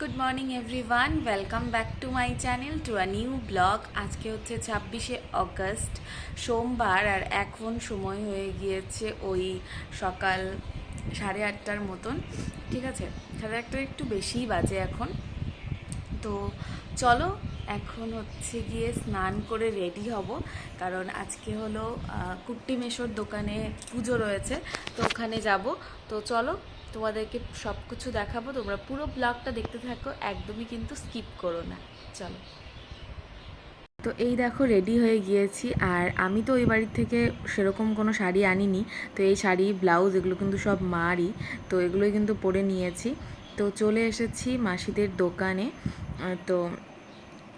Good morning everyone welcome back to my channel to a new blog আজকে হচ্ছে ছাব্বিশে August, সোমবার, আর এখন সময় হয়ে গিয়েছে ওই সকাল সাড়ে আটটার মতন। ঠিক আছে? সাড়ে আটটার একটু বেশিই বাজে এখন। তো চলো, এখন হচ্ছে গিয়ে স্নান করে রেডি হব। কারণ আজকে হলো কুট্টি মেশোর দোকানে পুজো রয়েছে, তো ওখানে যাব। তো চলো তোমাদেরকে সব কিছু দেখাবো, তোমরা পুরো ব্লগটা দেখতে থাকো, একদমই কিন্তু স্কিপ করো না। চলো। তো এই দেখো রেডি হয়ে গিয়েছি। আর আমি তো ওই বাড়ির থেকে সেরকম কোনো শাড়ি আনিনি। তো এই শাড়ি ব্লাউজ এগুলো কিন্তু সব মারই। তো এগুলোই কিন্তু পরে নিয়েছি। তো চলে এসেছি মাসিদের দোকানে। তো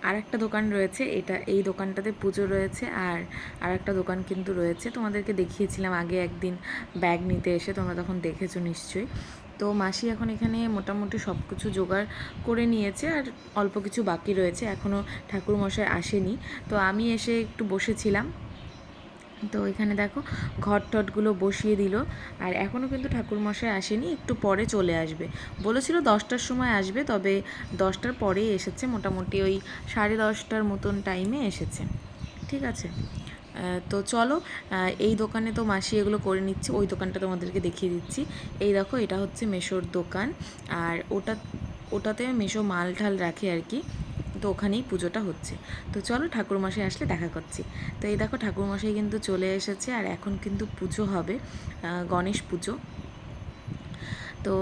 আর একটা দোকান রয়েছে, এটা এই দোকানটাতে পুজো রয়েছে আর আর একটা দোকান কিন্তু রয়েছে। তোমাদেরকে দেখিয়েছিলাম আগে একদিন ব্যাগ নিতে এসে, তোমরা তখন দেখেছ নিশ্চয়ই। তো মাসি এখন এখানে মোটামুটি সব কিছু জোগাড় করে নিয়েছে আর অল্প কিছু বাকি রয়েছে এখনও ঠাকুরমশাই আসেনি। তো আমি এসে একটু বসেছিলাম। তো এখানে দেখো ঘট টটগুলো বসিয়ে দিল। আর এখনও কিন্তু ঠাকুরমশাই আসেনি, একটু পরে চলে আসবে। বলেছিল দশটার সময় আসবে, তবে দশটার পরেই এসেছে, মোটামুটি ওই সাড়ে দশটার মতন টাইমে এসেছে। ঠিক আছে? তো চলো এই দোকানে তো মাসি এগুলো করে নিচ্ছে, ওই দোকানটা তোমাদেরকে দেখিয়ে দিচ্ছি। এই দেখো, এটা হচ্ছে মেশোর দোকান। আর ওটা, ওটাতে মেশো মাল ঠাল রাখে আর কি। তো ওখানেই পুজোটা হচ্ছে। তো চলো ঠাকুরমশাই আসলে দেখা করছি। তো এই দেখো ঠাকুরমশাই কিন্তু চলে এসেছে আর এখন কিন্তু পুজো হবে গণেশ পুজো। তো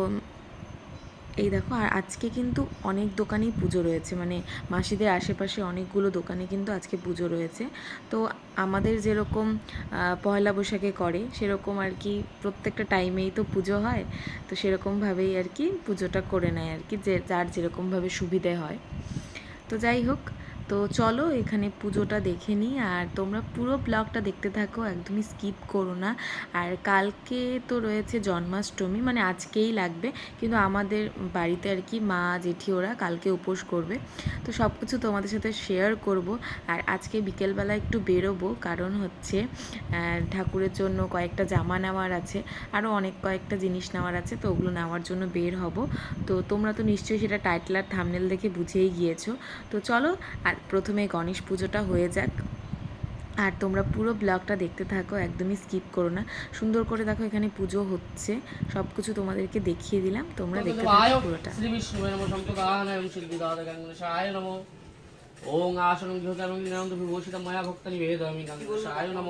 এই দেখো আর আজকে কিন্তু অনেক দোকানেই পুজো রয়েছে মানে মাসিদের আশেপাশে অনেকগুলো দোকানে কিন্তু আজকে পুজো রয়েছে। তো আমাদের যেরকম পয়লা বৈশাখে করে, সেরকম আর কি প্রত্যেকটা টাইমেই তো পুজো হয়। তো সেরকমভাবেই আর কি পুজোটা করে নেয় আর কি, যে যার যেরকমভাবে সুবিধে হয়। তো যাই হোক তো চলো এখানে পুজোটা দেখে নিই। আর তোমরা পুরো ব্লগটা দেখতে থাকো, একদমই স্কিপ করো না। আর কালকে তো রয়েছে জন্মাষ্টমী মানে আজকেই লাগবে। কিন্তু আমাদের বাড়িতে আর কি মা, জেঠি ওরা কালকে উপোস করবে। তো সব কিছু তোমাদের সাথে শেয়ার করব। আর আজকে বিকেলবেলা একটু বেরোবো, কারণ হচ্ছে ঠাকুরের জন্য কয়েকটা জামা নেওয়ার আছে। আরও অনেক কয়েকটা জিনিস নেওয়ার আছে, তো ওগুলো নেওয়ার জন্য বের হব। তো তোমরা তো নিশ্চয়ই সেটা টাইটেল আর থামনেল দেখে বুঝেই গিয়েছো। তো চলো, আর প্রথমে গণেশ পুজোটা হয়ে যাক। আর তোমরা পুরো ব্লগটা দেখতে থাকো একদমই স্কিপ করো না। সুন্দর করে দেখো এখানে পুজো হচ্ছে। সব কিছু তোমাদেরকে দেখিয়ে দিলাম। তোমরা দেখতে থাকো পুরোটা। শ্রী বিষ্ণু নম সম্পদানায় সিদ্ধিদাতায় নম। ওং আসনং গৃহকারং নিরাম বিভূষিত ময়া ভক্ত নিবেদমি গঙ্গেশায় নম।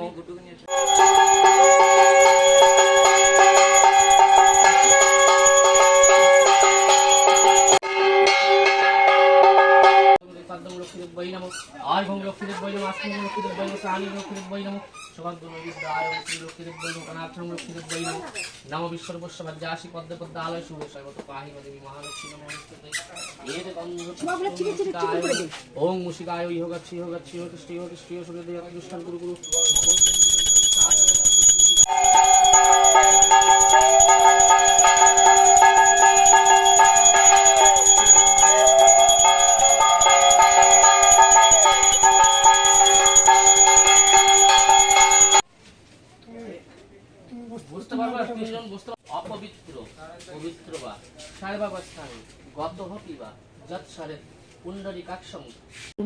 আয় ভং লক্ষ্মীদেব্যৈ লক্ষ্মীদেব আস্তিং লক্ষ্মীদেব্যৈ লক্ষ্মীদেব সানি লক্ষ্মীদেব্যৈ নম সভাদ্দম বিদ্যায় শ্রী লক্ষ্মীদেব্যৈ নম কনাথং লক্ষ্মীদেব্যৈ নম বিশ্বর্বস্য ভাজ্যাসি পদ্ম পদ্ম আলয় শুভ সর্বত পাহি দেবী মহালক্ষ্মী নমস্তে এতে গন্ধ ওং মুশিকায় ইহ গচ্ছি ইহ গচ্ছি ইহ কৃষ্টি ইহ কৃষ্টি ইহ সুরে দেয়া গুরু গুরু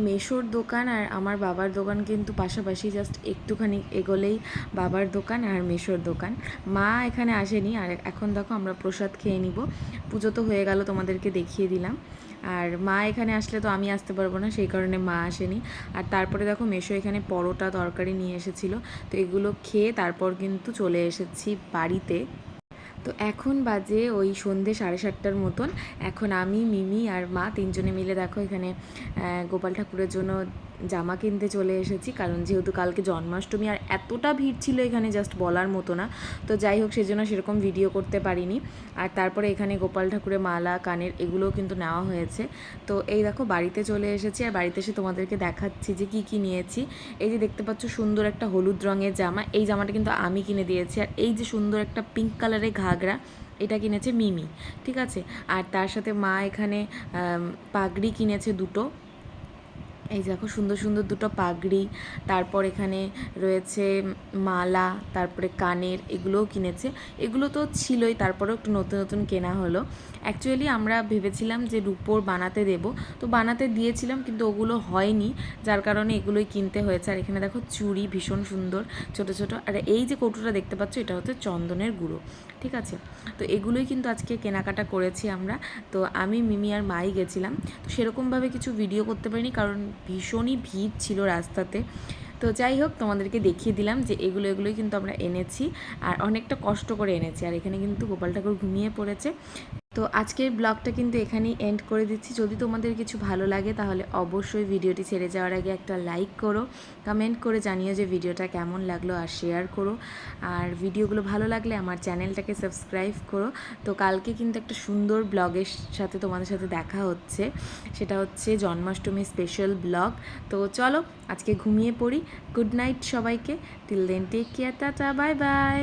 মেশোর দোকান আর আমার বাবার দোকান কিন্তু পাশাপাশি জাস্ট একটুখানি এগোলেই বাবার দোকান আর মেশোর দোকান। মা এখানে আসেনি আর এখন দেখো আমরা প্রসাদ খেয়ে নিব। পুজো তো হয়ে গেল, তোমাদেরকে দেখিয়ে দিলাম। আর মা এখানে আসলে তো আমি আসতে পারব না, সেই কারণে মা আসেনি। আর তারপরে দেখো মেশো এখানে পরোটা, তরকারি নিয়ে এসেছিল। তো এগুলো খেয়ে তারপর কিন্তু চলে এসেছি বাড়িতে। তো এখন বাজে ওই সন্ধে সাড়ে সাতটার মতন। এখন আমি, মিমি আর মা তিনজনে মিলে দেখো এখানে গোপাল ঠাকুরের জন্য জামা কিনতে চলে এসেছি, কারণ যেহেতু কালকে জন্মাষ্টমী আর এতটা ভিড় ছিল এখানে জাস্ট বলার মতো না, তো যাই হোক সেজন্য সেরকম ভিডিও করতে পারিনি। আর তারপরে এখানে গোপাল ঠাকুরের মালা, কানের এগুলোও কিন্তু নেওয়া হয়েছে। তো এই দেখো বাড়িতে চলে এসেছি, আর বাড়িতে এসে তোমাদেরকে দেখাচ্ছি যে কি কি নিয়েছি। এই যে দেখতে পাচ্ছ সুন্দর একটা হলুদ রঙের জামা, এই জামাটা কিন্তু আমি কিনে দিয়েছি। আর এই যে সুন্দর একটা পিঙ্ক কালারের ঘাগরা, এটা কিনেছে মিমি, ঠিক আছে? আর তার সাথে মা এখানে পাগড়ি কিনেছে দুটো। এই দেখো সুন্দর সুন্দর দুটো পাগড়ি, তারপর এখানে রয়েছে মালা, তারপরে কানের, এগুলোও কিনেছে। এগুলো তো ছিলই, তারপরেও একটু নতুন নতুন কেনা হলো। অ্যাকচুয়ালি আমরা ভেবেছিলাম যে রূপোর বানাতে দেব, তো বানাতে দিয়েছিলাম কিন্তু ওগুলো হয়নি, যার কারণে এগুলোই কিনতে হয়েছে। আর এখানে দেখো চুড়ি ভীষণ সুন্দর, ছোট ছোট। আর এই যে কৌটোটা দেখতে পাচ্ছ, এটা হচ্ছে চন্দনের গুঁড়ো, ঠিক আছে? তো এগুলোই কিন্তু আজকে কেনাকাটা করেছি আমরা। তো আমি, মিমি আর মাই গেছিলাম। তো সেরকমভাবে কিছু ভিডিও করতে পারিনি, কারণ ভীষণই ভিড় ছিল রাস্তাতে। তো যাই হোক, তোমাদেরকে দেখিয়ে দিলাম যে এগুলো, এগুলোই কিন্তু আমরা এনেছি। আর অনেকটা কষ্ট করে এনেছি। আর এখানে কিন্তু গোপাল ঠাকুর ঘুমিয়ে পড়েছে। তো আজকের ব্লগটা কিন্তু এখানেই এন্ড করে দিচ্ছি। যদি তোমাদের কিছু ভালো লাগে, তাহলে অবশ্যই ভিডিওটি ছেড়ে যাওয়ার আগে একটা লাইক করো কমেন্ট করে জানিও যে ভিডিওটা কেমন লাগল আর শেয়ার করো। আর ভিডিওগুলো ভালো লাগলে আমার চ্যানেলটাকে সাবস্ক্রাইব করো। তো কালকে কিন্তু একটা সুন্দর ব্লগের সাথে তোমাদের সাথে দেখা হচ্ছে। সেটা হচ্ছে জন্মাষ্টমী স্পেশাল ব্লগ। তো চলো আজকে ঘুমিয়ে পড়ি। গুড নাইট সবাইকে। Till then take care tata bye bye